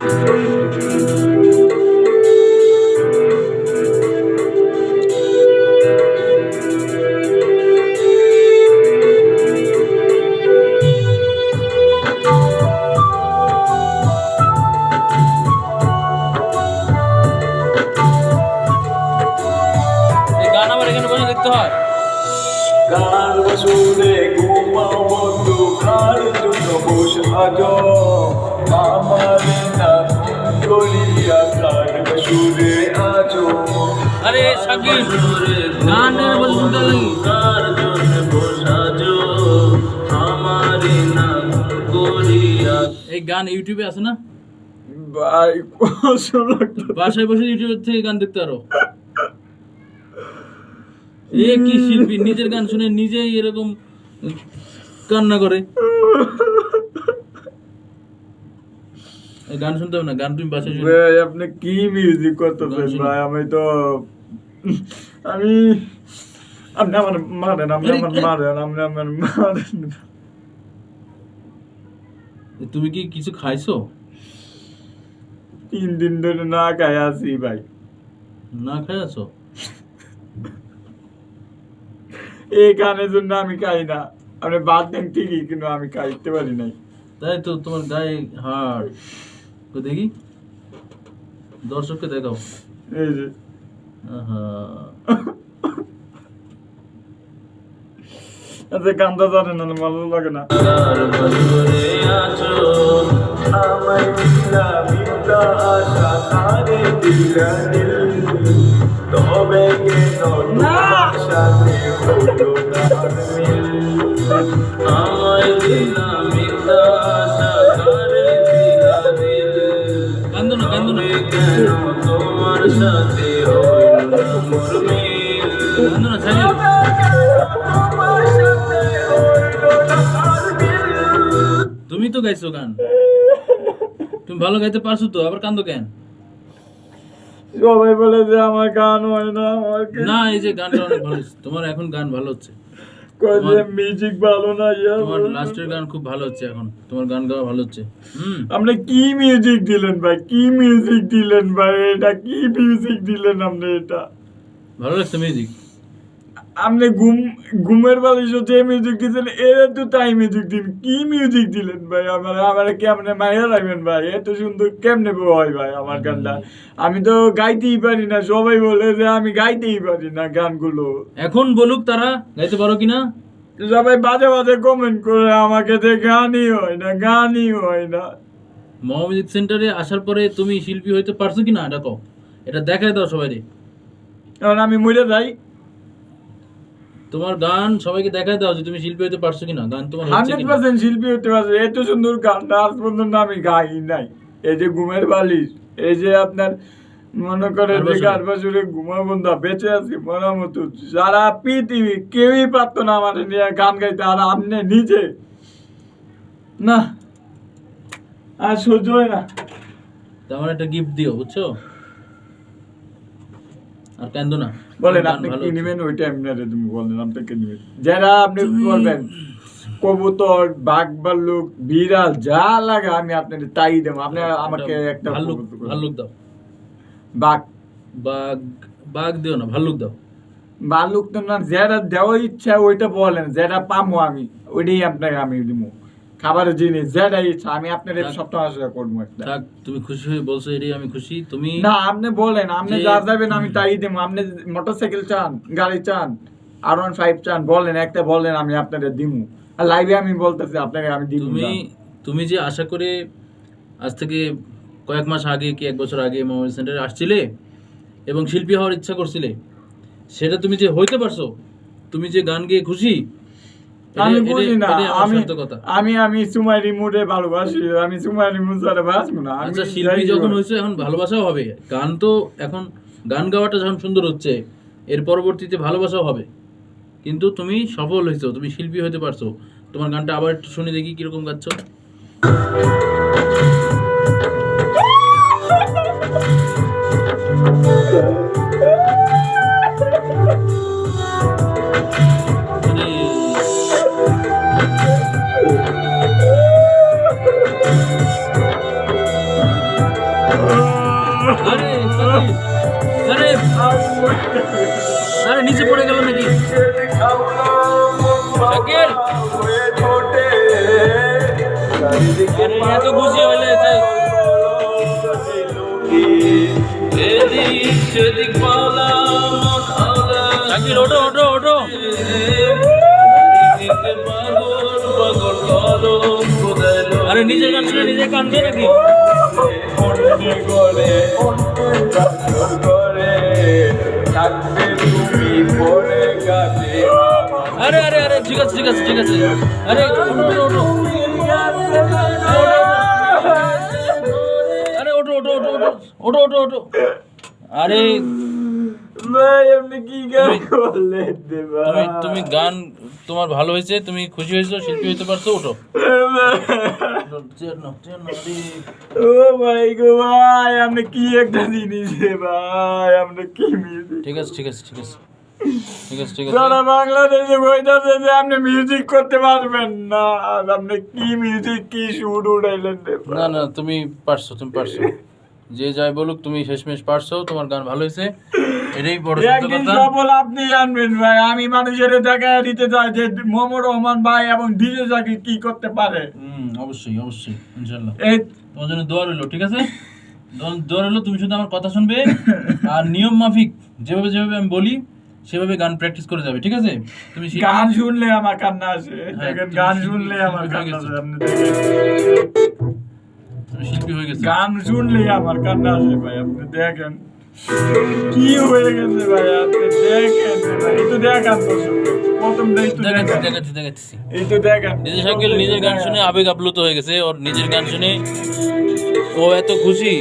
গান আবার এখানে বসে দেখতে হয়। গান শুনে ঘুমাও আরে সাকিব গান এখানে বসে শুনতে লাগি কার জন্য বসাজো আমার নাম করিয়া এই গান ইউটিউবে আছে না? ভাই বাসায় বসে ইউটিউব থেকে গান দেখতে পারো। এ কি শিল্পী নিজের গান শুনে নিজেই এরকম কান্না করে। এই গান শুনতে হবে না গান তুমি বাসায় আপনি কি মিউজিক করতেছেন? ভাই আমি তো আমি আপনি আমার মারেন আপনি আমার মারেন আপনি আমার মারেন। তুমি কি কিছু খাইছো? তিন দিন ধরে না খাই আছি ভাই। না খাই আছো? এই গানের জন্য আমি খাই না। আপনি বাদ দেন ঠিকই কিন্তু আমি খাইতে পারি নাই। তাই তো তোমার গায়ে হাড়। দেখি। দর্শককে দেখাও। এই যে। আচ্ছা গানটা জানেন না ভালো লাগে না। তবে কেন তোমার সাথে হলো আমায় দিলা মিথ্যা আশা দিলা দিল কান্দো না কান্দো না। কেন তোমার সাথে হলো তুমি তো গাইছো গান। তুমি ভালো গাইতে পারছ তো আবার কান্দো কেন? সবাই বলে যে আমার গান হয় না আমার না এই যে গানটা অনেক ভালো তোমার এখন গান ভালো হচ্ছে। কয় মিউজিক ভালো না ইয়া তোমার লাস্টের গান খুব ভালো হচ্ছে এখন। তোমার গান গাওয়া ভালো হচ্ছে। হুম। আপনি কি মিউজিক দিলেন ভাই? কি মিউজিক দিলেন ভাই? এটা কি মিউজিক দিলেন আপনি এটা? ভালো লাগছে মিউজিক আপনি ঘুম ঘুমের বালিশ যে মিউজিক দিয়েছেন এর তো তাই মিউজিক দিন। কি মিউজিক দিলেন ভাই? আমার আমার কি আপনি মাইয়া রাখবেন ভাই? এত সুন্দর কেমনে হয় ভাই আমার গানটা? আমি তো গাইতেই পারি না সবাই বলে যে আমি গাইতেই পারি না গানগুলো। এখন বলুক তারা গাইতে পারো কিনা? সবাই বাজে বাজে কমেন্ট করে আমাকে যে গানই হয় না গানই হয় না। মহা মিউজিক সেন্টারে আসার পরে তুমি শিল্পী হইতে পারছ কিনা এটা কও। এটা দেখায় দাও সবাই কারণ আমি মরে যাই। তোমার গান সবাইকে দেখায় দাও যে তুমি শিল্পী হতে পারছ কিনা গান তোমার হান্ড্রেড পার্সেন্ট শিল্পী হতে পারছে। এত সুন্দর গানটা আজ পর্যন্ত আমি গাই নাই। এই যে ঘুমের বালিশ এই যে আপনার মনে করে যে বছরে? ঘুমা বন্ধা বেঁচে আছি মনে মতো। সারা পৃথিবী কেউই পারতো না আমার নিয়ে গান গাইতে আর আপনি নিজে। না আর সহ্য হয় না। তা আমার একটা গিফট দিও বুঝছ? আর কান্দো না। বলেন আপনি কি নেবেন? ওইটা বলেন আপনি কি নেবেন? যারা আপনি বলবেন কবুতর বাঘ ভাল্লুক বিড়াল যা লাগে আমি আপনাকে তাই দেবো। আপনি আমাকে একটা ভাল্লুক ভাল্লুক দাও। বাঘ। বাঘ বাঘ দিও না ভাল্লুক দাও। ভাল্লুক তো না যেটা দেওয়ার ইচ্ছা ওইটা বলেন যেটা পামো আমি ওইটাই আপনাকে আমি দিব। খাবারের জিনিস যেটা ইচ্ছা আমি আপনার। সপ্তাহ আসলে করব থাক তুমি খুশি হয়ে বলছো এটাই আমি খুশি। তুমি না আপনি বলেন আপনি যা যাবেন আমি তাই দেবো। আপনি মোটরসাইকেল চান গাড়ি চান আর ওয়ান ফাইভ চান বলেন একটা বলেন আমি আপনাদের দিমু আর লাইভে আমি বলতেছি আপনাকে আমি দিব তুমি তুমি যে আশা করে আজ থেকে কয়েক মাস আগে কি এক বছর আগে মোবাইল সেন্টারে আসছিলে এবং শিল্পী হওয়ার ইচ্ছা করছিলে সেটা তুমি যে হইতে পারছ তুমি যে গান গেয়ে খুশি আমি বুঝি না আমি। আমি আমি সুমাই রিমুটে ভালোবাসি আমি সুমাই রিমুট ছাড়া বাঁচবো না আচ্ছা শিল্পী যখন হয়েছে এখন ভালোবাসাও হবে। গান তো এখন গান গাওয়াটা যখন সুন্দর হচ্ছে এর পরবর্তীতে ভালোবাসাও হবে। কিন্তু তুমি সফল হয়েছো তুমি শিল্পী হতে পারছ। তোমার গানটা আবার একটু শুনে দেখি কীরকম গাচ্ছ। আরে আরে, নিচে পড়ে গেল নাকি? শাকিল! আরে, এত খুশি হইলে ওঠো ওঠো ওঠো। আরে নিজের গান শুনে নিজের কান দিয়ে নাকি? থাকবে তুমি পড়ে গেলে আরে আরে আরে ঠিক আছে ঠিক আছে ঠিক আছে। আরে ওঠো ওঠো আরে ওঠো ওঠো ওঠো ওঠো ওঠো ওঠো ওঠো। আরে তুমি- করলেন রে ভাই? তুমি তুমি গান তোমার ভালো হয়েছে তুমি খুশি হয়েছো শিল্পী হতে পারছ ওঠো ভাই ভাই আপনি কি একটা জিনিস ভাই আপনি কি মিউজিক ঠিক আছে ঠিক আছে ঠিক আছে। ঠিক আছে ঠিক আছে। সারা বাংলাদেশে কইতাছে যে আপনি মিউজিক করতে পারবেন না আর আপনি কি মিউজিক কি সুর উড়াইলেন না না তুমি পারছ তুমি পারছ। যে যাই বলুক তুমি শেষমেশ পারছ তোমার গান ভালো হয়েছে। এটাই বড় একদিন সফল আপনি জানবেন ভাই আমি মানুষের দেখা দিতে চাই যে মোহাম্মদ রহমান ভাই এবং ডিজে জাকির কি করতে পারে। হুম অবশ্যই অবশ্যই এই তোমার জন্য দোয়া রইল ঠিক আছে? দোয়া- রইল তুমি শুধু আমার কথা শুনবে আর নিয়ম মাফিক যেভাবে যেভাবে আমি বলি সেভাবে গান প্র্যাকটিস করে যাবে ঠিক আছে? তুমি গান শুনলে আমার কান্না আসে। হ্যাঁ, গান শুনলে আমার কান্না আসে আপনি দেখেন। তুমি শিল্পী হয়ে গেছে। গান শুনলে আমার কান্না আসে ভাই আপনি দেখেন। কি হয়ে গেছে ভাই? আপনি দেখেন ভাই। তো একটু দেখেন নিজের শাকিল নিজের গান শুনে আবেগ আপ্লুত হয়ে গেছে। ওর নিজের গান শুনে ও এত খুশি।